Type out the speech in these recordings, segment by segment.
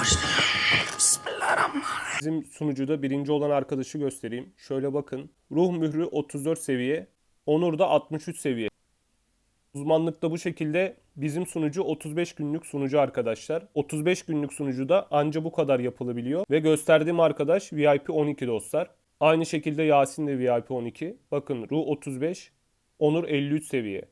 Bismillahirrahmanirrahim. Bizim sunucuda birinci olan arkadaşı göstereyim. Şöyle bakın. Ruh mührü 34 seviye. Onur da 63 seviye. Uzmanlıkta bu şekilde bizim sunucu 35 günlük sunucu arkadaşlar. 35 günlük sunucuda anca bu kadar yapılabiliyor. Ve gösterdiğim arkadaş VIP 12 dostlar. Aynı şekilde Yasin de VIP 12. Bakın Ruh 35, Onur 53 seviye.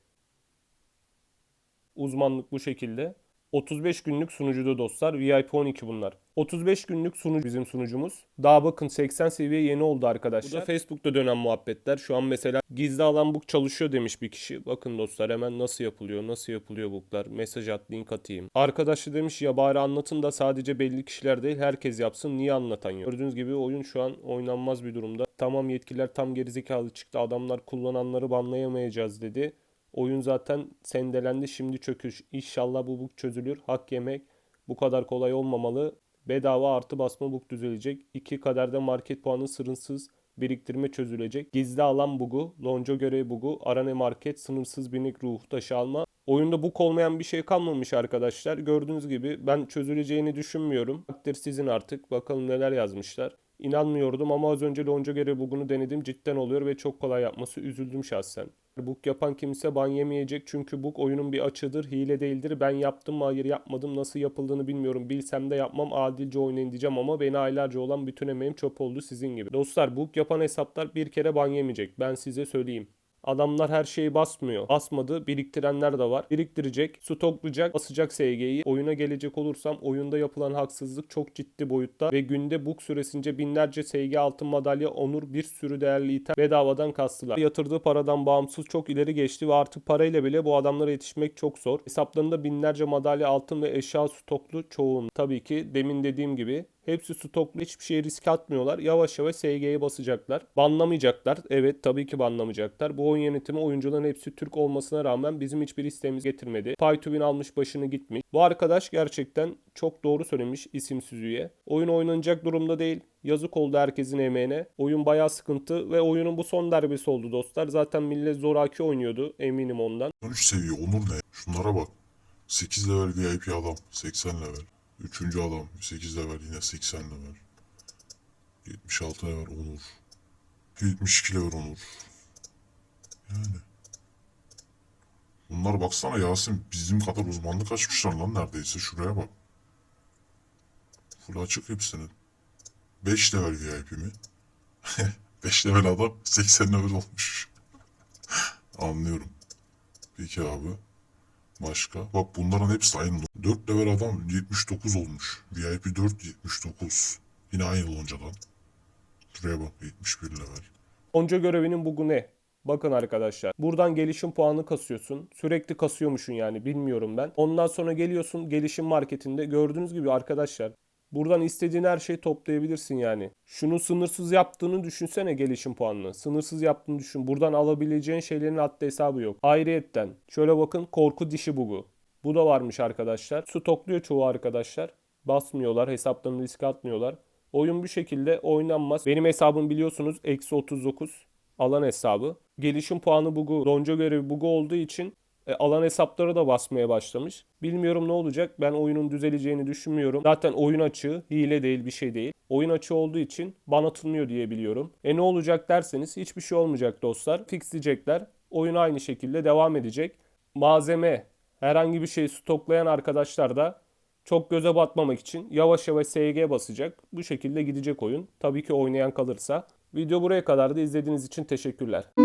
Uzmanlık bu şekilde. 35 günlük sunucuda dostlar. VIP 12 bunlar. 35 günlük sunucu bizim sunucumuz. Daha bakın 80 seviye yeni oldu arkadaşlar. Bu da Facebook'ta dönen muhabbetler. Şu an mesela gizli alan book çalışıyor demiş bir kişi. Bakın dostlar hemen nasıl yapılıyor, nasıl yapılıyor booklar. Mesaj at, link atayım. Arkadaş da demiş ya bari anlatın da sadece belli kişiler değil herkes yapsın. Niye anlatan yok? Gördüğünüz gibi oyun şu an oynanmaz bir durumda. Tamam yetkililer tam gerizekalı çıktı. Adamlar kullananları banlayamayacağız dedi. Oyun zaten sendelendi şimdi çöküş. İnşallah bu bug çözülür. Hak yemek bu kadar kolay olmamalı. Bedava artı basma bug düzelecek. İki kaderde market puanı sınırsız biriktirme çözülecek. Gizli alan bugu, lonca görev bugu, arane market, sınırsız binik ruh taşı alma. Oyunda bug olmayan bir şey kalmamış arkadaşlar. Gördüğünüz gibi ben çözüleceğini düşünmüyorum. Takdir sizin artık. Bakalım neler yazmışlar. İnanmıyordum ama az önce lonca görev bugunu denedim. Cidden oluyor ve çok kolay yapması. Üzüldüm şahsen. Bug yapan kimse ban yemeyecek çünkü bug oyunun bir açıdır, hile değildir. Ben yaptım mı hayır yapmadım, nasıl yapıldığını bilmiyorum. Bilsem de yapmam, adilce oynayın diyeceğim ama beni aylarca olan bütün emeğim çöp oldu sizin gibi. Dostlar bug yapan hesaplar bir kere ban yemeyecek. Ben size söyleyeyim. Adamlar her şeyi basmıyor. Basmadı. Biriktirenler de var. Biriktirecek, stoklayacak, basacak SG'yi. Oyuna gelecek olursam oyunda yapılan haksızlık çok ciddi boyutta ve günde book süresince binlerce SG altın madalya, onur, bir sürü değerli item bedavadan kastılar. Yatırdığı paradan bağımsız çok ileri geçti ve artık parayla bile bu adamlara yetişmek çok zor. Hesaplarında binlerce madalya, altın ve eşya stoklu çoğun. Tabii ki demin dediğim gibi Hepsi stoklu hiçbir şeye risk atmıyorlar. Yavaş yavaş SG'ye basacaklar. Banlamayacaklar. Evet tabii ki banlamayacaklar. Bu oyun yönetimi oyuncuların hepsi Türk olmasına rağmen bizim hiçbir isteğimiz getirmedi. Paytuvin almış başını gitmiş. Bu arkadaş gerçekten çok doğru söylemiş isimsiz üye. Oyun oynanacak durumda değil. Yazık oldu herkesin emeğine. Oyun bayağı sıkıntı ve oyunun bu son derbisi oldu dostlar. Zaten millet zoraki oynuyordu eminim ondan. 13 seviye Onur ne? Şunlara bak. 8 level VIP adam. 80 level. 3. adam 8 level yine 80 level. 76 level Onur. 72 level Onur. Yani. Bunlar baksana Yasin bizim kadar uzmanlık açmışlar lan neredeyse şuraya bak. Full açık hepsinin. 5 level VIP mi? 5 level adam 80 level olmuş. Anlıyorum. Peki abi. Başka? Bak bunların hepsi aynı. 4 level adam 79 olmuş. VIP 4 79. Yine aynı loncadan. Şuraya bak 71 level. Onca görevinin bugu ne? Bakın arkadaşlar. Buradan gelişim puanı kasıyorsun. Sürekli kasıyormuşsun yani bilmiyorum ben. Ondan sonra geliyorsun gelişim marketinde. Gördüğünüz gibi arkadaşlar. Buradan istediğin her şeyi toplayabilirsin yani. Şunu sınırsız yaptığını düşünsene gelişim puanını. Sınırsız yaptığını düşün. Buradan alabileceğin şeylerin haddi hesabı yok. Ayrıyetten şöyle bakın korku dişi bugu. Bu da varmış arkadaşlar. Stokluyor çoğu arkadaşlar. Basmıyorlar. Hesaplarını riske atmıyorlar. Oyun bu şekilde oynanmaz. Benim hesabım biliyorsunuz eksi 39 alan hesabı. Gelişim puanı bugu, lonca görevi bugu olduğu için e, alan hesapları da basmaya başlamış. Bilmiyorum ne olacak. Ben oyunun düzeleceğini düşünmüyorum. Zaten oyun açığı hile değil bir şey değil. Oyun açığı olduğu için ban atılmıyor diye biliyorum. E ne olacak derseniz hiçbir şey olmayacak dostlar. Fixleyecekler. Oyun aynı şekilde devam edecek. Malzeme herhangi bir şey stoklayan arkadaşlar da çok göze batmamak için yavaş yavaş SG basacak. Bu şekilde gidecek oyun. Tabii ki oynayan kalırsa. Video buraya kadar da izlediğiniz için teşekkürler.